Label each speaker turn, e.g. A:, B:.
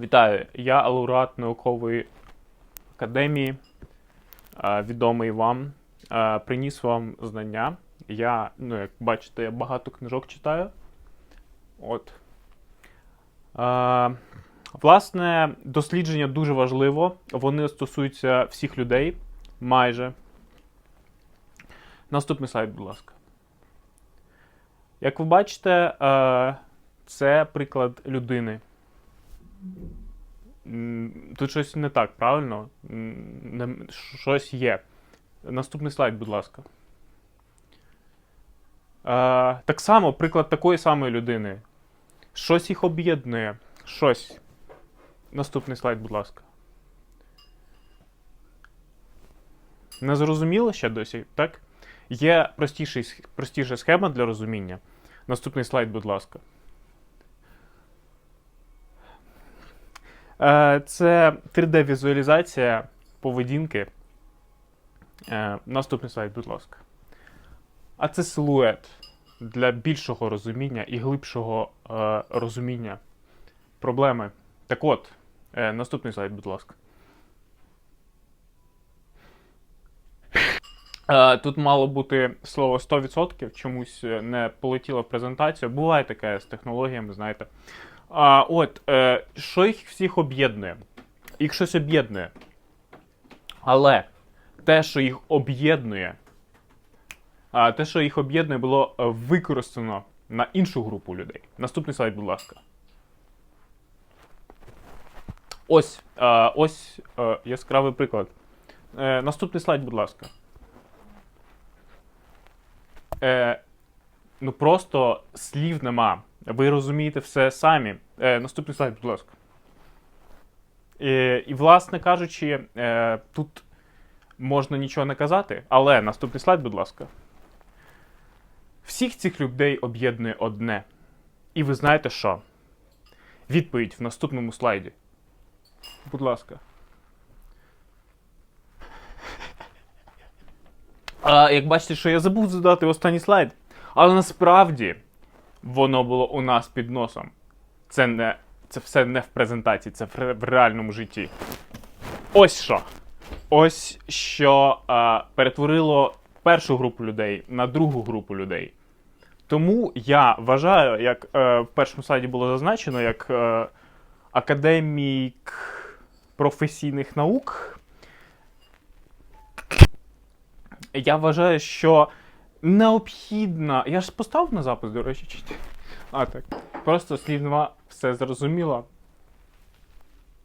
A: Вітаю, я лауреат наукової академії, е, відомий вам. Е, Приніс вам знання. Я, ну, як бачите, я багато книжок читаю. От. Е, Власне, дослідження дуже важливо. Вони стосуються всіх людей майже. Наступний слайд, будь ласка. Як ви бачите, це приклад людини. Тут щось не так, правильно? Щось є. Наступний слайд, будь ласка. Е, так само, приклад такої самої людини. Щось їх об'єднує. Щось. Наступний слайд, будь ласка. Не зрозуміло ще досі, так? Є простіша схема для розуміння. Наступний слайд, будь ласка. Це 3D-візуалізація поведінки. Е, Наступний слайд, будь ласка. А це силует для більшого розуміння і глибшого е, розуміння проблеми. Так от, е, наступний слайд, будь ласка. Е, Тут мало бути слово 100%, чомусь е, не полетіло в презентацію. Буває таке з технологіями, знаєте. А, от, е, що їх всіх об'єднує? Їх щось об'єднує. Але те, що їх об'єднує, а, те, що їх об'єднує, було е, використано на іншу групу людей. Наступний слайд, будь ласка. Ось, е, ось е, яскравий приклад. Е, наступний слайд, будь ласка. Е, ну просто слів нема. Ви розумієте все самі. Е, наступний слайд, будь ласка. Е, і, власне кажучи, е, тут можна нічого не казати, але наступний слайд, будь ласка. Всіх цих людей об'єднує одне. І ви знаєте що? Відповідь в наступному слайді. Будь ласка. А, як бачите, що я забув задати останній слайд. Але насправді воно було у нас під носом. Це не це все не в презентації, це в, в реальному житті. Ось що. Ось що а, перетворило першу групу людей на другу групу людей. Тому я вважаю, як е, в першому слайді було зазначено, як е, академік професійних наук. Я вважаю, що необхідна. Я ж поставив на запис, до речі, чи ні? А, так. Просто слів нема, все зрозуміло.